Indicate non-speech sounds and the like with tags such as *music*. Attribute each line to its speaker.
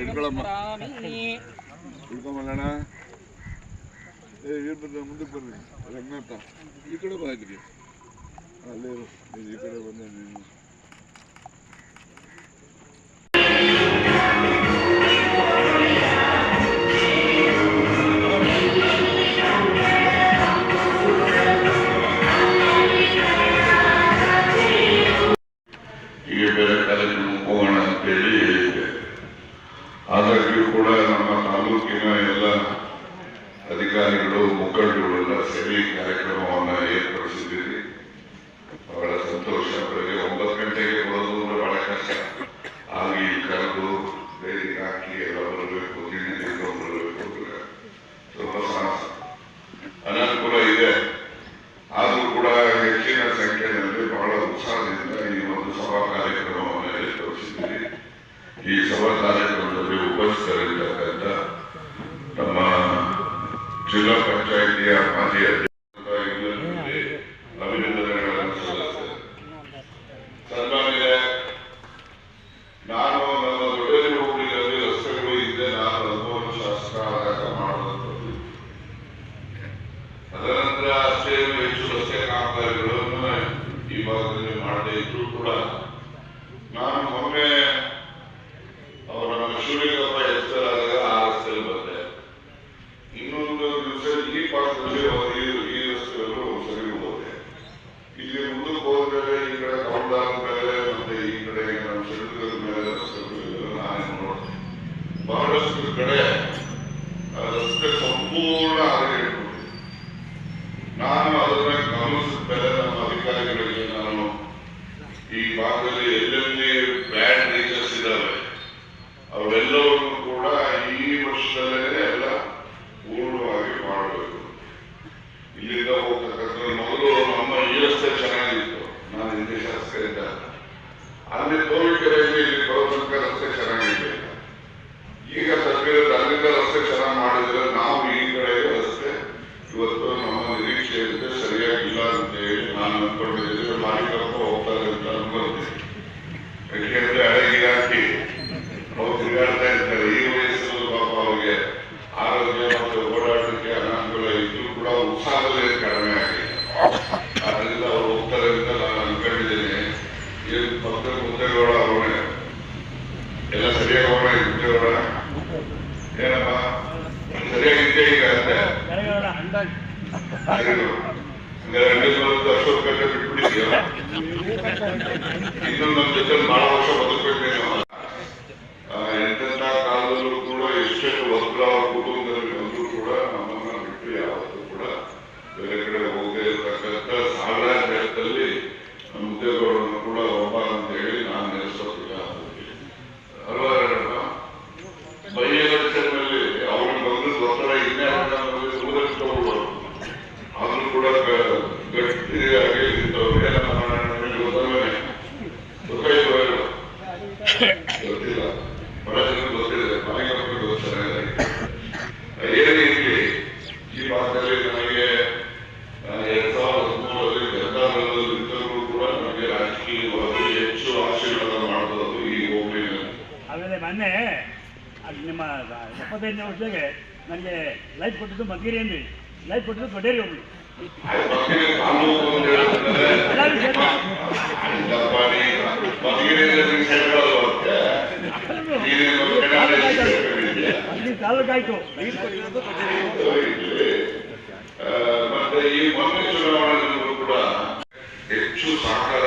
Speaker 1: ಇಟ್ಕೊಳ್ಳಮ್ಮ.
Speaker 2: ಲಗ್ನಂ
Speaker 1: ಹಿಡ್ಕೊಂಬಲ್ಲಣ್ಣ ಏ ಇರ್ಬೋದು ಮುಂದಕ್ಕೆ ಬರ್ರಿ ರಂಗನಾಥ ಈ ಕಡೆ ಬಾ ಇದ್ರಿ ಅಲ್ಲೇ ಇರು ನೀನು ಈ ಕಡೆ ಬಂದೆ ನೀನು
Speaker 3: reading that ಜಿಲ್ಲಾ ಪಂಚಾಯಿತಿಯ ಮಾಜಿ ಅಧ್ಯಕ್ಷ ಎಲ್ಲರಿಗೆ ಅಭಿನಂದನೆಗಳನ್ನು ನಾನು ನನ್ನ ದೊಡ್ಡೇರಿ ಹೋಬಳಿಯಲ್ಲಿ ರಸ್ತೆಗಳು ಇದ್ದೆ ನಾನು ಹದಿಮೂರು ಶಾಸಕ ಆದಾಗ ಮಾಡುವಂಥದ್ದು. ತದನಂತರ ಅಷ್ಟೇ ಹೆಚ್ಚು ರಸ್ತೆ ಕಾಮಗಾರಿಗಳನ್ನು ಈ ಭಾಗದಲ್ಲಿ ಮಾಡದೇ ಇದ್ರು ಕೂಡ ನಾನು ಮೊನ್ನೆ ಅವರ ನಮ್ಮ ಶಿವಲಿಂಗಪ್ಪ ಹೆಸರಾದಾಗ ಆ ರಸ್ತೆಯಲ್ಲಿ ಬಂದೆ ಇನ್ನೊಂದು ದಿವಸ ಈ ಭಾಗದಲ್ಲಿ ಅವರು ಈ ಈ ರಸ್ತೆಯಲ್ಲೂ ಸರಿ ಹೋದೆ ಇಲ್ಲಿ ಮುಂದಕ್ಕೆ ಹೋದ್ಮೇಲೆ ಈ ಕಡೆ ಕಮಲಾದ ಮೇಲೆ ಮತ್ತೆ ಈ ಕಡೆ ನಮ್ಮ ಶಿವಲಿಂಗದ ಮೇಲೆ ರಸ್ತೆಗಳು ಇವೆಲ್ಲ ನಾನೇ ನೋಡಿದೆ ಬಹಳಷ್ಟು ಕಡೆ ಆ ರಸ್ತೆ ಸಂಪೂರ್ಣ ಹದಗೆಟ್ಬಿಟ್ಟಿದೆ ನಾನು ಅದನ್ನ ಗಮನಿಸಿದ ನಮ್ಮ ಅಧಿಕಾರಿಗಳಿಗೆ ನಾನು ಈ ಭಾಗದಲ್ಲಿ ಎಲ್ಲೆಲ್ಲಿ ಬ್ಯಾಡ್ ಟೀಚರ್ಸ್ ಇದ್ದಾವೆ ಅವೆಲ್ಲವನ್ನು ಕೂಡ ಈ ವರ್ಷದಲ್ಲೇ ಎಲ್ಲ ಪೂರ್ಣವಾಗಿ ಮಾಡಬೇಕು. ಇಲ್ಲಿಂದ ಹೋಗ್ತಕ್ಕಂಥ ಮೊದಲು ನಮ್ಮ ಈ ರಸ್ತೆ ಚೆನ್ನಾಗಿತ್ತು. ನಾನು ಹಿಂದೆ ಶಾಸಕ ಇದ್ದಾಗ. ಅಲ್ಲಿ ಅನ್ಕೊಂಡಿದ್ದೇನೆ ಮಾಲೀಕರಪ್ಪ ಹೋಗ್ತಾರೆ ಅಂತ ಅನ್ಕೊಳ್ತೀನಿ ಯಾಕೆಂದ್ರೆ ಹಳೆ ಇಲಾಖೆ ಅವ್ರು ತಿರುಗಾಡ್ತಾ ಇರ್ತಾರೆ. ಈ ವಯಸ್ಸಲ್ಲೂ ಪಾಪ ಅವ್ರಿಗೆ ಆರೋಗ್ಯ ಮತ್ತು ಓಡಾಟಕ್ಕೆ ಅನಾನುಕೂಲ ಇದ್ರೂ ಕೂಡ ಉತ್ಸಾಹದಲ್ಲಿ ಕಡಿಮೆ ಆಗಿದೆ ಆದ್ರಿಂದ ಅವ್ರು ಹೋಗ್ತಾರೆ ಅಂತ ನಾನು ಅನ್ಕೊಂಡಿದ್ದೀನಿ. ಏನು ಪಕ್ಕದ ಮುದ್ದೆಗೌಡ ಅವರೇ ಎಲ್ಲ ಸರಿಯಾಗಿ ಹೋಗೋಣ ಮುದ್ದೆಗೌಡ ಏನಪ್ಪ? ಸರಿಯಾಗಿದ್ದೆ ಈಗ ಅಂತೆ ಗಂಟೆ ಬಿಟ್ಬಿಟ್ಟಿದ್ಯಾ? *laughs* ಇನ್ನು ನಮ್ಮ ಜೊತೆ ಬಹಳ ವರ್ಷ ಬದುಕಬೇಕೇನೋ
Speaker 4: ಅದು ನಿಮ್ಮ ಎಪ್ಪತ್ತೈದನೇ ವರ್ಷದಾಗೆ ನನಗೆ ಲೈಫ್ ಕೊಟ್ಟಿದ್ದು ಮಧುಗಿರಿ ಅಂದ್ರಿ. ಲೈಫ್ ಕೊಟ್ಟಿದ್ದು ದೊಡ್ಡೇರಿ
Speaker 3: ಒಬ್ರು ಅಲ್ಲಿ ತಾಲೂಕಾಯ್ತು. ಮತ್ತೆ ಈ ಮೊನ್ನೆ ಚುನಾವಣೆಗಳು
Speaker 4: ಕೂಡ ಹೆಚ್ಚು
Speaker 3: ಸಹಕಾರ